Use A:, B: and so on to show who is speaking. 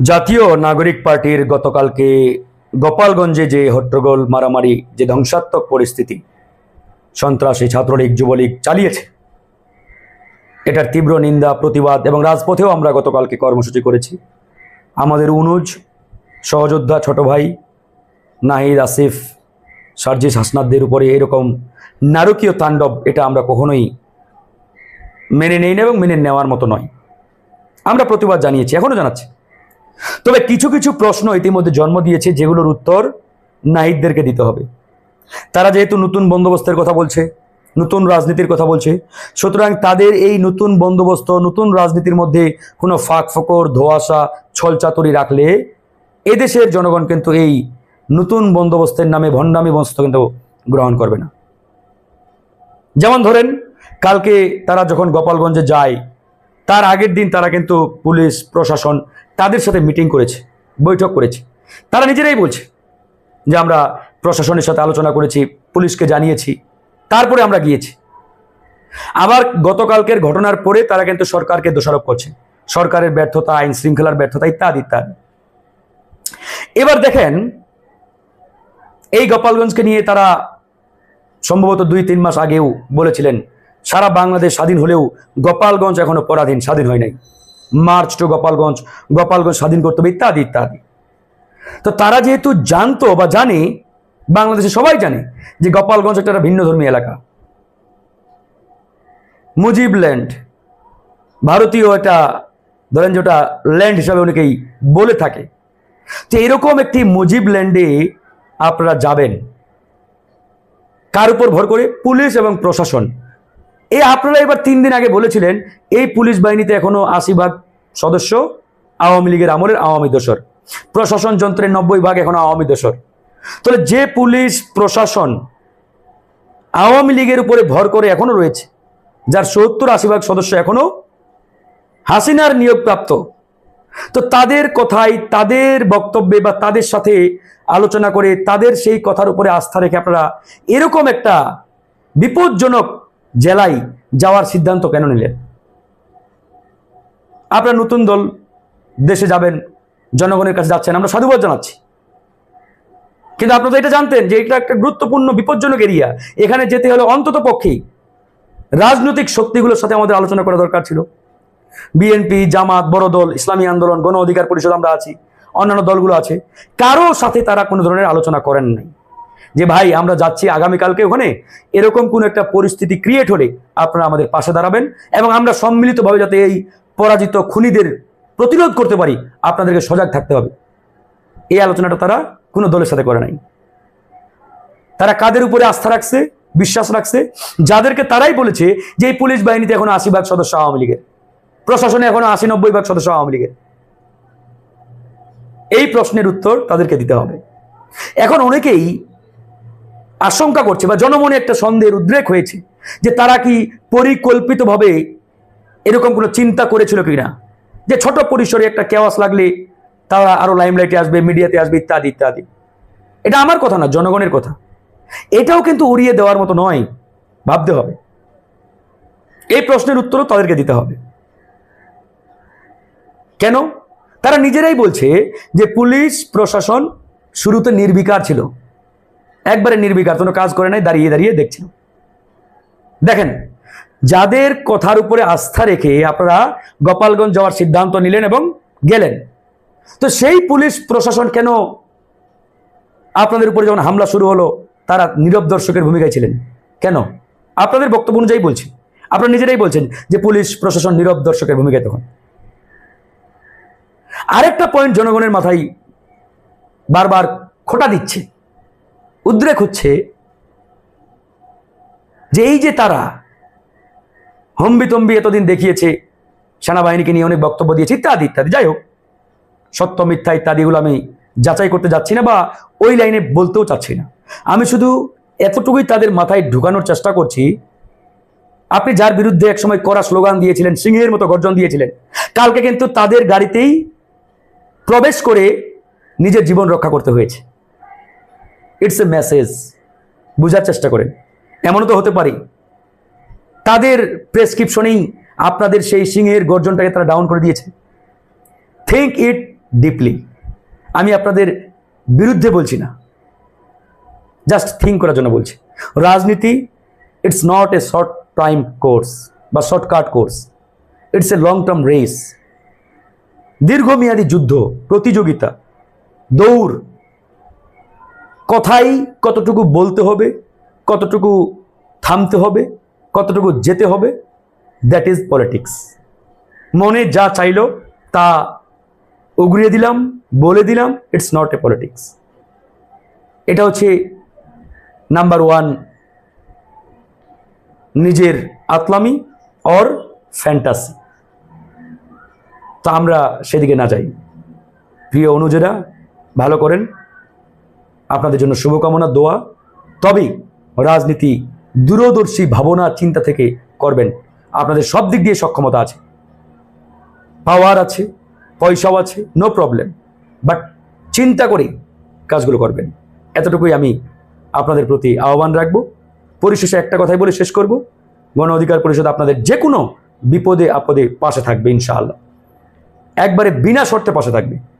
A: জাতীয় নাগরিক পার্টির গতকালকে গোপালগঞ্জে যে হট্টগোল মারামারি, যে ধ্বংসাত্মক পরিস্থিতি, সন্ত্রাসী ছাত্রলীগ, যুবলীগ চালিয়েছে, এটার তীব্র নিন্দা, প্রতিবাদ এবং রাজপথেও আমরা গতকালকে কর্মসূচি করেছি। আমাদের অনুজ, সহযোদ্ধা ছোট ভাই, নাহিদ, আসিফ, সার্জিস হাসনাদদের উপরে এরকম নারকীয় তাণ্ডব, এটা আমরা কখনোই মেনে নেই না এবং মেনে নেওয়ার মতো নয়। আমরা প্রতিবাদ জানিয়েছি এখনও জানাচ্ছি। তবে কিছু কিছু প্রশ্ন ইতিমধ্যে জন্ম দিয়েছে যেগুলোর উত্তর নাহিদদেরকে দিতে হবে। তারা যেহেতু নতুন বন্দোবস্তের কথা বলছে, নতুন রাজনীতির কথা বলছে, সুতরাং তাদের এই নতুন বন্দোবস্ত, নতুন রাজনীতির মধ্যে কোনো ফাঁক ফোকর, ধোয়াশা, ছলচাতুরি রাখলে এদেশের জনগণ কিন্তু এই নতুন বন্দোবস্তের নামে ভণ্ডামি বস্তু কিন্তু গ্রহণ করবে না। যেমন ধরেন, কালকে তারা যখন গোপালগঞ্জে যায়, তার আগের দিন তারা কিন্তু পুলিশ, প্রশাসন তাদের সাথে মিটিং করেছে, বৈঠক করেছে। তারা নিজেরাই বলছে যে আমরা প্রশাসনের সাথে আলোচনা করেছি, পুলিশকে জানিয়েছি, তারপরে আমরা গিয়েছি। আবার গতকালকের ঘটনার পরে তারা কিন্তু সরকারকে দোষারোপ করছে। সরকারের ব্যর্থতা, আইন শৃঙ্খলার ব্যর্থতা ইত্যাদি ইত্যাদি। এবার দেখেন, এই গোপালগঞ্জকে নিয়ে তারা সম্ভবত দুই তিন মাস আগেও বলেছিলেন, সারা বাংলাদেশ স্বাধীন হলেও গোপালগঞ্জ এখনও পরাধীন, স্বাধীন হয় নাই। মার্চ টু গোপালগঞ্জ গোপালগঞ্জ স্বাধীন করতে হবে, ইত্যাদি ইত্যাদি। তো তারা যেহেতু জানতো বা জানে, বাংলাদেশে সবাই জানে যে গোপালগঞ্জ একটা ভিন্ন ধর্মী এলাকা। মুজিব ল্যান্ড, ভারতীয় এটা ধরেন যে ওটা ল্যান্ড হিসাবে অনেকেই বলে থাকে। তো এরকম একটি মুজিব ল্যান্ডে আপনারা যাবেন। কার উপর ভর করে? পুলিশ এবং প্রশাসন। এই আপনারা এবার তিন দিন আগে বলেছিলেন, এই পুলিশ বাহিনীতে এখনও আশি ভাগ সদস্য আওয়ামী লীগের আমলের আওয়ামী দোসর প্রশাসন যন্ত্রের নব্বই ভাগ এখনও আওয়ামী দোসর তাহলে যে পুলিশ প্রশাসন আওয়ামী লীগের উপরে ভর করে এখনও রয়েছে, যার সত্তর আশি ভাগ সদস্য এখনও হাসিনার নিয়োগপ্রাপ্ত, তো তাদের কথাই তাদের বক্তব্যে বা তাদের সাথে আলোচনা করে তাদের সেই কথার উপরে আস্থা রেখে আপনারা এরকম একটা বিপজ্জনক জেলায় যাওয়ার সিদ্ধান্ত কেন নিলেন? আপনারা নতুন দল দেশে যাবেন, জনগণের কাছে যাচ্ছেন, আমরা সাধুবাদ জানাচ্ছি। কিন্তু আপনারা তো এটা জানতেন যে এটা একটা গুরুত্বপূর্ণ, বিপজ্জনক এরিয়া। এখানে যেতে হলে অন্তত পক্ষেই রাজনৈতিক শক্তিগুলোর সাথে আমাদের আলোচনা করা দরকার ছিল। বিএনপি জামাত, বড় দল, ইসলামী আন্দোলন, গণ অধিকার পরিষদ আমরা আছি, অন্যান্য দলগুলো আছে। কারও সাথে তারা কোনো ধরনের আলোচনা করেন নাই। যে ভাই, আমরা যাচ্ছি আগামীকালকে ওখানে। এরকম কোনো একটা পরিস্থিতি ক্রিয়েট হলে আপনারা আমাদের পাশে দাঁড়াবেন এবং আমরা সম্মিলিতভাবে যাতে এই পরাজিত খুনিদের প্রতিরোধ করতে পারি, আপনাদেরকে সজাগ থাকতে হবে। এই আলোচনাটা তারা কোনো দলের সাথে করে নাই। তারা কাদের উপরে আস্থা রাখছে, বিশ্বাস রাখছে? যাদেরকে তারাই বলেছে যে এই পুলিশ বাহিনীতে এখন আশি ভাগ সদস্য আওয়ামী লীগের। প্রশাসনে এখন আশি নব্বই ভাগ সদস্য আওয়ামী লীগের। এই প্রশ্নের উত্তর তাদেরকে দিতে হবে। এখন অনেকেই আশঙ্কা করছে বা জনমনে একটা সন্দেহের উদ্রেক হয়েছে যে তারা কি পরিকল্পিতভাবে এরকম কোনো চিন্তা করেছিল কিনা যে ছোট পরিসরে একটা কেওয়াস লাগলে তারা আরও লাইমলাইটে আসবে মিডিয়াতে আসবে, ইত্যাদি ইত্যাদি। এটা আমার কথা না, জনগণের কথা। এটাও কিন্তু উড়িয়ে দেওয়ার মতো নয়, ভাবতে হবে। এই প্রশ্নের উত্তরও তাদেরকে দিতে হবে। কেন? তারা নিজেরাই বলছে যে পুলিশ, প্রশাসন শুরুতে নির্বিকার ছিল। একবারে নির্বিকার, কোনো কাজ করে নাই, দাঁড়িয়ে দাঁড়িয়ে দেখছিল দেখেন, যাদের কথার উপরে আস্থা রেখে আপনারা গোপালগঞ্জ যাওয়ার সিদ্ধান্ত নিলেন এবং গেলেন, তো সেই পুলিশ প্রশাসন কেন আপনাদের উপরে যখন হামলা শুরু হলো, তারা নীরব দর্শকের ভূমিকায় ছিলেন? কেন? আপনাদের বক্তব্য অনুযায়ী বলছি। আপনারা নিজেরাই বলছেন যে পুলিশ প্রশাসন নীরব দর্শকের ভূমিকায় তখন। আরেকটা পয়েন্ট জনগণের মাথায় বারবার খোটা দিচ্ছে। উদ্রেক হচ্ছে যে এই যে তারা হম্বিতম্বি এতদিন দেখিয়েছে, সেনাবাহিনীকে নিয়ে অনেক বক্তব্য দিয়েছে, ইত্যাদি ইত্যাদি। যাই হোক, সত্য, মিথ্যা ইত্যাদিগুলো আমি যাচাই করতে যাচ্ছি না বা ওই লাইনে বলতেও চাচ্ছি না। আমি শুধু এতটুকুই তাদের মাথায় ঢুকানোর চেষ্টা করছি, আপনি যার বিরুদ্ধে একসময় কড়া স্লোগান দিয়েছিলেন, সিংহের মতো গর্জন দিয়েছিলেন, কালকে কিন্তু তাদের গাড়িতেই প্রবেশ করে নিজের জীবন রক্ষা করতে হয়েছে। ইটস এ মেসেজ বোঝার চেষ্টা করেন। এমনও তো হতে পারে। তাদের প্রেসক্রিপশনেই আপনাদের সেই সিংহের গর্জনটাকে তারা ডাউন করে দিয়েছে। থিঙ্ক ইট ডিপলি আমি আপনাদের বিরুদ্ধে বলছি না। জাস্ট থিঙ্ক করার জন্য বলছি। রাজনীতি it's not a short time course বা shortcut course it's a long term race দীর্ঘমেয়াদী যুদ্ধ, প্রতিযোগিতা, দৌড় কথাই কতটুকু বলতে হবে, কতটুকু থামতে হবে, কতটুকু যেতে হবে দ্যাট ইজ পলিটিক্স মনে যা চাইলো তা উগড়িয়ে দিলাম, বলে দিলাম ইটস নট এ পলিটিক্স এটা হচ্ছে নাম্বার ওয়ান নিজের আতলামি অর ফ্যান্টাসি তা আমরা সেদিকে না যাই। প্রিয় অনুজেরা, ভালো করেন। আপনাদের জন্য শুভকামনা, দোয়া। তবেই রাজনীতি দূরদর্শী ভাবনা, চিন্তা থেকে করবেন। আপনাদের সব দিক দিয়ে সক্ষমতা আছে। পাওয়ার আছে, পয়সাও আছে নো প্রবলেম বাট চিন্তা করে কাজগুলো করবেন। এতটুকুই আমি আপনাদের প্রতি আহ্বান রাখব। পরিশেষে একটা কথাই বলে শেষ করব। গণ অধিকার পরিষদ আপনাদের যে কোনো বিপদে আপদে পাশে থাকবে, ইনশাআল্লাহ। একবারে বিনা শর্তে পাশে থাকবে।